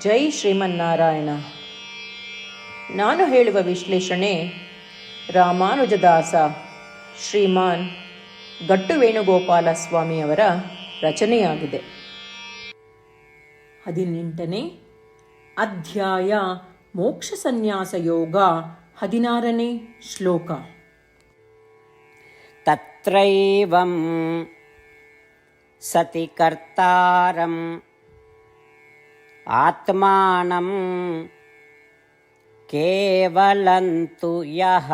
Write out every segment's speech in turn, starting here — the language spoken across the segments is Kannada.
ಜೈ ಶ್ರೀಮನ್ನಾರಾಯಣ. ನಾನು ಹೇಳುವ ವಿಶ್ಲೇಷಣೆ ರಾಮಾನುಜದಾಸ ಶ್ರೀಮಾನ್ ಗಟ್ಟು ವೇಣುಗೋಪಾಲ ಸ್ವಾಮಿಯವರ ರಚನೆಯಾಗಿದೆ. ಹದಿನೆಂಟನೇ ಅಧ್ಯಾಯ ಮೋಕ್ಷ ಸನ್ಯಾಸ ಯೋಗ ಹದಿನಾರನೇ ಶ್ಲೋಕ. ತತ್ರೈವಂ ಸತಿ ಕರ್ತಾರಂ आत्मानं केवलं तु यः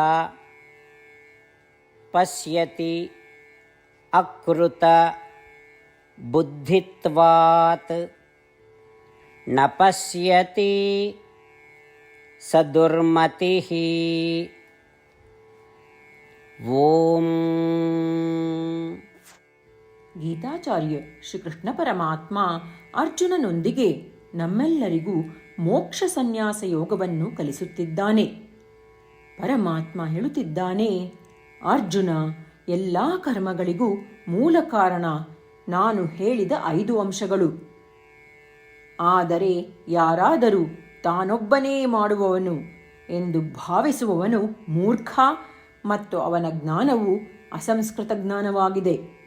पश्यति अकृत बुद्धित्वात् न पश्यति स दुर्मतिः ಓಂ ಗೀತಾಚಾರ್ಯ ಶ್ರೀಕೃಷ್ಣ ಪರಮಾತ್ಮ ಅರ್ಜುನನೊಂದಿಗೆ ನಮ್ಮೆಲ್ಲರಿಗೂ ಮೋಕ್ಷ ಸನ್ಯಾಸ ಯೋಗವನ್ನು ಕಲಿಸುತ್ತಿದ್ದಾನೆ. ಪರಮಾತ್ಮ ಹೇಳುತ್ತಿದ್ದಾನೆ, ಅರ್ಜುನ, ಎಲ್ಲ ಕರ್ಮಗಳಿಗೂ ಮೂಲ ಕಾರಣ ನಾನು ಹೇಳಿದ ಐದು ಅಂಶಗಳು. ಆದರೆ ಯಾರಾದರೂ ತಾನೊಬ್ಬನೇ ಮಾಡುವವನು ಎಂದು ಭಾವಿಸುವವನು ಮೂರ್ಖ ಮತ್ತು ಅವನ ಜ್ಞಾನವು ಅಸಂಸ್ಕೃತ ಜ್ಞಾನವಾಗಿದೆ.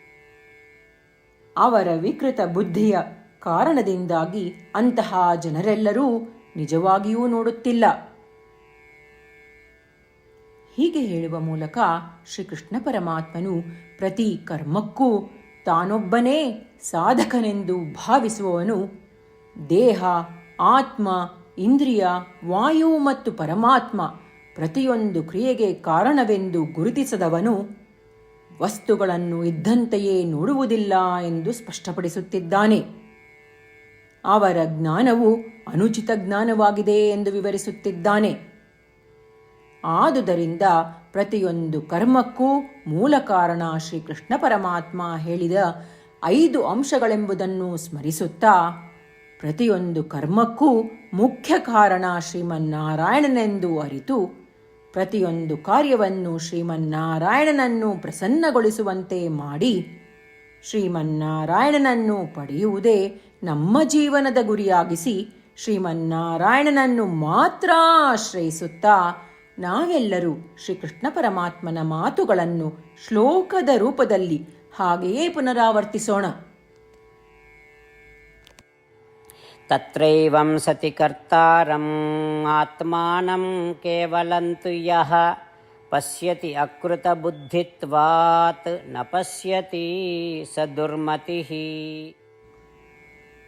ಅವರ ವಿಕೃತ ಬುದ್ಧಿಯ ಕಾರಣದಿಂದಾಗಿ ಅಂತಹ ಜನರೆಲ್ಲರೂ ನಿಜವಾಗಿಯೂ ನೋಡುತ್ತಿಲ್ಲ. ಹೀಗೆ ಹೇಳುವ ಮೂಲಕ ಶ್ರೀಕೃಷ್ಣ ಪರಮಾತ್ಮನು ಪ್ರತಿ ಕರ್ಮಕ್ಕೂ ತಾನೊಬ್ಬನೇ ಸಾಧಕನೆಂದು ಭಾವಿಸುವವನು. ದೇಹ, ಆತ್ಮ, ಇಂದ್ರಿಯ, ವಾಯು ಮತ್ತು ಪರಮಾತ್ಮ ಪ್ರತಿಯೊಂದು ಕ್ರಿಯೆಗೆ ಕಾರಣವೆಂದು ಗುರುತಿಸದವನು. ವಸ್ತುಗಳನ್ನು ಇದ್ದಂತೆಯೇ ನೋಡುವುದಿಲ್ಲ ಎಂದು ಸ್ಪಷ್ಟಪಡಿಸುತ್ತಿದ್ದಾನೆ. ಅವರ ಜ್ಞಾನವು ಅನುಚಿತ ಜ್ಞಾನವಾಗಿದೆ ಎಂದು ವಿವರಿಸುತ್ತಿದ್ದಾನೆ. ಆದುದರಿಂದ ಪ್ರತಿಯೊಂದು ಕರ್ಮಕ್ಕೂ ಮೂಲ ಕಾರಣ ಶ್ರೀಕೃಷ್ಣ ಪರಮಾತ್ಮ ಹೇಳಿದ ಐದು ಅಂಶಗಳೆಂಬುದನ್ನು ಸ್ಮರಿಸುತ್ತಾ ಪ್ರತಿಯೊಂದು ಕರ್ಮಕ್ಕೂ ಮುಖ್ಯ ಕಾರಣ ಶ್ರೀಮನ್ನಾರಾಯಣನೆಂದು ಅರಿತು ಪ್ರತಿಯೊಂದು ಕಾರ್ಯವನ್ನು ಶ್ರೀಮನ್ನಾರಾಯಣನನ್ನು ಪ್ರಸನ್ನಗೊಳಿಸುವಂತೆ ಮಾಡಿ ಶ್ರೀಮನ್ನಾರಾಯಣನನ್ನು ಪಡೆಯುವುದೇ ನಮ್ಮ ಜೀವನದ ಗುರಿಯಾಗಿಸಿ ಶ್ರೀಮನ್ನಾರಾಯಣನನ್ನು ಮಾತ್ರ ಆಶ್ರಯಿಸುತ್ತಾ ನಾವೆಲ್ಲರೂ ಶ್ರೀಕೃಷ್ಣ ಪರಮಾತ್ಮನ ಮಾತುಗಳನ್ನು ಶ್ಲೋಕದ ರೂಪದಲ್ಲಿ ಹಾಗೆಯೇ ಪುನರಾವರ್ತಿಸೋಣ. ತತ್ರೈವಂ ಸತಿ ಕರ್ತಾರಂ ಆತ್ಮಾನಂ ಕೇವಲಂತು ಯಹ ಪಶ್ಯತಿ ಅಕೃತಬುದ್ಧಿತ್ವಾತ್ನ ಪಶ್ಯತಿ ಸ ದುರ್ಮತಿ.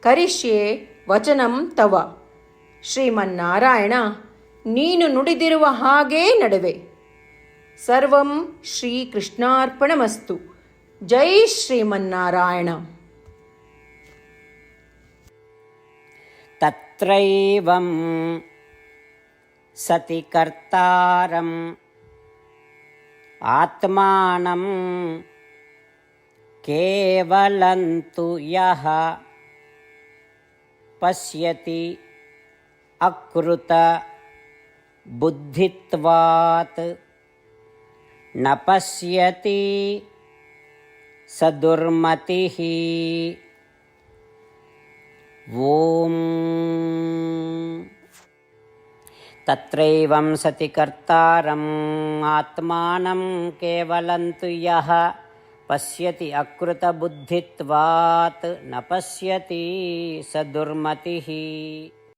ಕರಿಷ್ಯೆ ವಚನಂ ತವ. ಶ್ರೀಮನ್ನಾರಾಯಣ, ನೀನು ನುಡಿದಿರುವ ಹಾಗೇ ನಡುವೆ. ಸರ್ವಂ ಶ್ರೀಕೃಷ್ಣಾರ್ಪಣಮಸ್ತು. ಜೈ ಶ್ರೀಮನ್ನಾರಾಯಣ. ತತ್ರೈವಂ ಸತಿ ಕರ್ತಾರಂ ಆತ್ಮಾನಂ ಕೇವಲಂತು ಯಹ. పశ్యతి అకృత బుద్ధిత్వాత్. నశ్యతి సదుర్మతి. ఓం. తత్రైవం సతి కర్తారం ఆత్మానం కేవలం తు యహ पश्यति अकृतबुद्धित्वात् न पश्यति स दुर्मतिः।